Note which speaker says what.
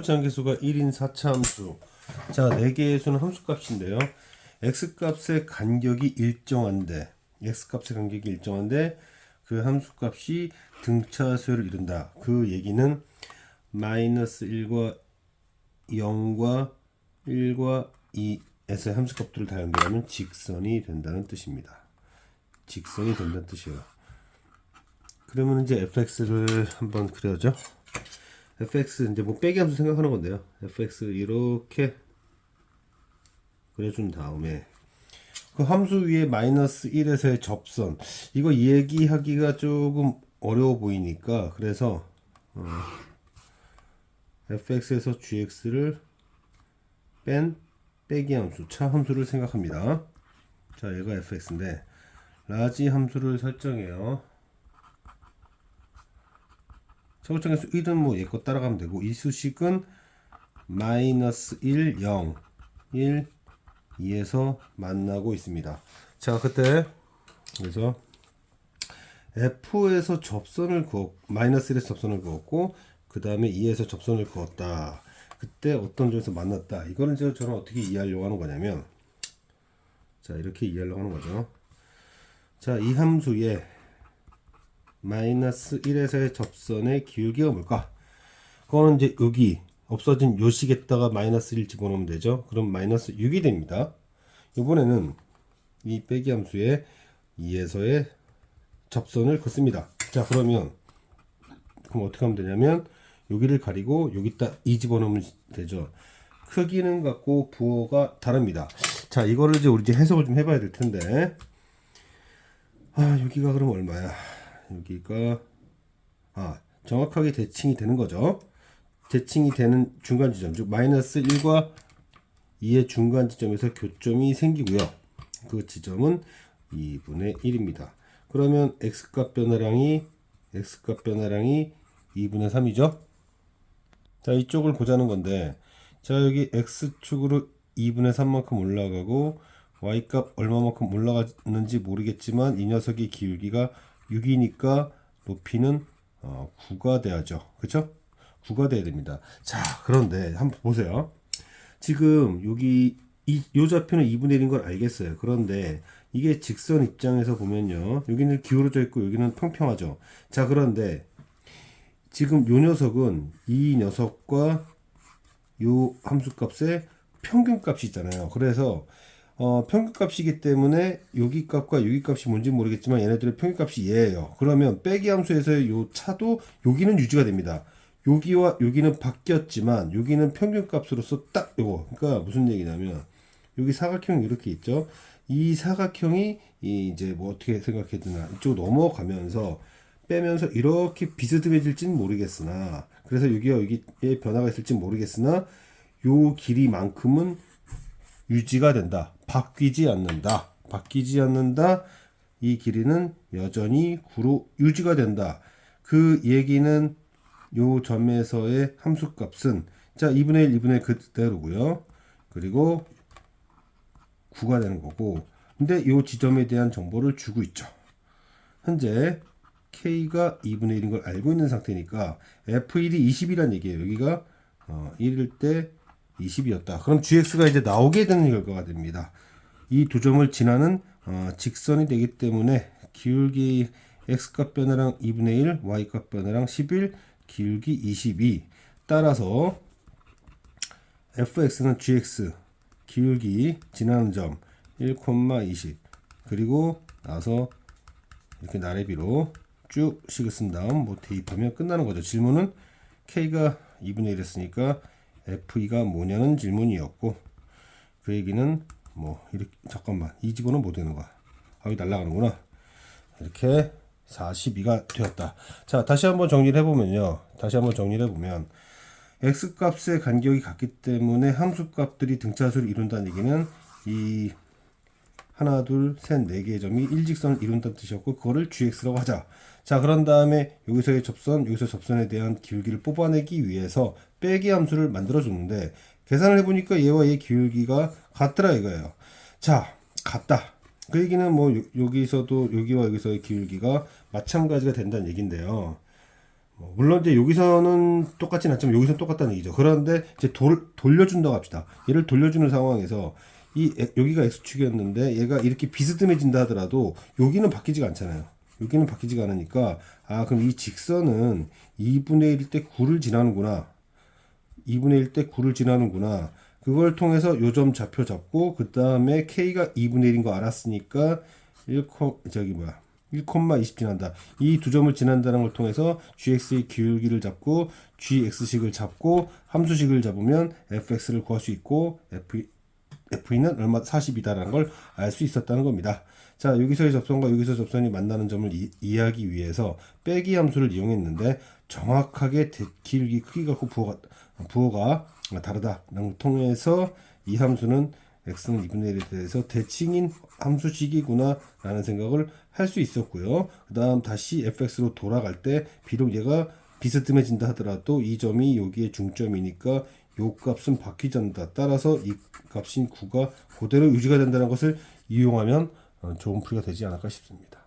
Speaker 1: 장계수가 1인 4차 함수. 자, 4개의 수는 함수값인데요. x값의 간격이 일정한데, x값의 간격이 일정한데, 그 함수값이 등차수를 이룬다. 그 얘기는 마이너스 1과 0과 1과 2에서의 함수값들을 다 연결하면 직선이 된다는 뜻입니다. 직선이 된다는 뜻이에요. 그러면 이제 fx를 한번 그려죠. Fx 이제 뭐 빼기 함수 생각하는 건데요. fx 이렇게 그려준 다음에 그 함수 위에 마이너스 1에서의 접선 이거 얘기하기가 조금 어려워 보이니까 그래서 어, fx에서 gx를 뺀 빼기 함수 차 함수를 생각합니다. 자 얘가 fx인데 라지 함수를 설정해요. 서울청에서 1은 뭐 얘거 따라가면 되고 이 수식은 마이너스 1, 0, 1, 2에서 만나고 있습니다. 자 그때 그래서 F에서 접선을 그었 마이너스 1에서 접선을 그었고 그 다음에 2에서 접선을 그었다. 그때 어떤 점에서 만났다. 이거는 이제 저는 어떻게 이해하려고 하는 거냐면 자 이렇게 이해하려고 하는 거죠. 자 이 함수에 마이너스 1에서의 접선의 기울기가 뭘까? 그거는 이제 여기 없어진 요식에다가 마이너스 1 집어넣으면 되죠. 그럼 마이너스 6이 됩니다. 이번에는 이 빼기 함수에 2에서의 접선을 긋습니다. 자 그러면 그럼 어떻게 하면 되냐면 여기를 가리고 여기다 2 집어넣으면 되죠. 크기는 같고 부호가 다릅니다. 자 이거를 이제 우리 이제 해석을 좀 해봐야 될 텐데 아 여기가 그럼 얼마야? 여기가 아 정확하게 대칭이 되는 거죠. 대칭이 되는 중간 지점 즉 마이너스 1과 2의 중간 지점에서 교점이 생기고요. 그 지점은 2분의 1입니다. 그러면 x값 변화량이 x값 변화량이 2분의 3이죠. 자 이쪽을 보자는 건데 자 여기 x축으로 2분의 3만큼 올라가고 y값 얼마만큼 올라갔는지 모르겠지만 이 녀석의 기울기가 6이니까 높이는 어, 9가 돼야죠. 그쵸? 9가 돼야 됩니다. 자, 그런데 한번 보세요. 지금 여기 이, 요 좌표는 2분의 1인 걸 알겠어요. 그런데 이게 직선 입장에서 보면요. 여기는 기울어져 있고 여기는 평평하죠. 자, 그런데 지금 요 녀석은 이 녀석과 요 함수값의 평균값이 있잖아요. 그래서 어, 평균값이기 때문에 여기 값과 여기 값이 뭔지 모르겠지만 얘네들의 평균값이 얘예요. 그러면 빼기 함수에서의 요 차도 여기는 유지가 됩니다. 여기와 여기는 바뀌었지만 여기는 평균값으로서 딱 요거. 그러니까 무슨 얘기냐면 여기 사각형이 이렇게 있죠. 이 사각형이 이 이제 뭐 어떻게 생각해야 되나 이쪽 넘어가면서 빼면서 이렇게 비스듬해질지는 모르겠으나 그래서 여기와 여기에 변화가 있을지 모르겠으나 요 길이만큼은 유지가 된다. 바뀌지 않는다. 바뀌지 않는다. 이 길이는 여전히 9로 유지가 된다. 그 얘기는 요 점에서의 함수값은 자 2분의 1, 2분의 1 그대로고요. 그리고 9가 되는 거고 근데 요 지점에 대한 정보를 주고 있죠. 현재 K가 2분의 1인 걸 알고 있는 상태니까 F1이 20이란 얘기예요. 여기가 어, 1일 때 20이었다. 그럼 gx가 이제 나오게 되는 결과가 됩니다. 이 두 점을 지나는 어, 직선이 되기 때문에 기울기 x값 변화량 2분의 1, y값 변화량 11, 기울기 22. 따라서 fx는 gx 기울기 지나는 점 1,20 그리고 나서 이렇게 나래비로 쭉 식을 쓴 다음 뭐 대입하면 끝나는 거죠. 질문은 k가 2분의 1 했으니까 FE가 뭐냐는 질문이었고 그 얘기는 뭐 이렇게 잠깐만 이 집어는 못 되는 거야. 아 여기 날아가는구나. 이렇게 42가 되었다. 자 다시 한번 정리를 해보면요. 다시 한번 정리를 해보면 x 값의 간격이 같기 때문에 함수 값들이 등차수를 이룬다는 얘기는 이 하나, 둘, 셋, 네 개의 점이 일직선을 이룬다는 뜻이었고 그거를 gx라고 하자. 자 그런 다음에 여기서의 접선, 여기서 접선에 대한 기울기를 뽑아내기 위해서 빼기 함수를 만들어 줬는데 계산을 해 보니까 얘와 얘 기울기가 같더라 이거예요. 자 같다. 그 얘기는 뭐 요- 여기서도 여기와 여기서의 기울기가 마찬가지가 된다는 얘긴데요. 어, 물론 이제 여기서는 똑같진 않지만 여기서는 똑같다는 얘기죠. 그런데 이제 돌, 돌려준다고 합시다. 얘를 돌려주는 상황에서 이 에- 여기가 x축이었는데 얘가 이렇게 비스듬해진다 하더라도 여기는 바뀌지가 않잖아요. 여기는 바뀌지가 않으니까 아 그럼 이 직선은 2분의 1일 때 9를 지나는구나. 2분의 1 때 9를 지나는구나. 그걸 통해서 요점 좌표 잡고 그 다음에 k가 2분의 1인 거 알았으니까 1, 저기 뭐야 1,20 지난다. 이 두 점을 지난다는 걸 통해서 gx의 기울기를 잡고 gx식을 잡고 함수식을 잡으면 fx를 구할 수 있고 f F는 얼마 40이다라는 걸 알 수 있었다는 겁니다. 자 여기서의 접선과 여기서 접선이 만나는 점을 이, 이해하기 위해서 빼기 함수를 이용했는데 정확하게 대, 길기 크기가 그 부호가 부호가 다르다라는 걸 통해서 이 함수는 x는 2분의 1에 대해서 대칭인 함수식이구나 라는 생각을 할 수 있었고요. 그 다음 다시 fx로 돌아갈 때 비록 얘가 비스듬해진다 하더라도 이 점이 여기에 중점이니까 요 값은 바뀌지 않는다. 따라서 이 값인 9가 그대로 유지가 된다는 것을 이용하면 어, 좋은 풀이가 되지 않을까 싶습니다.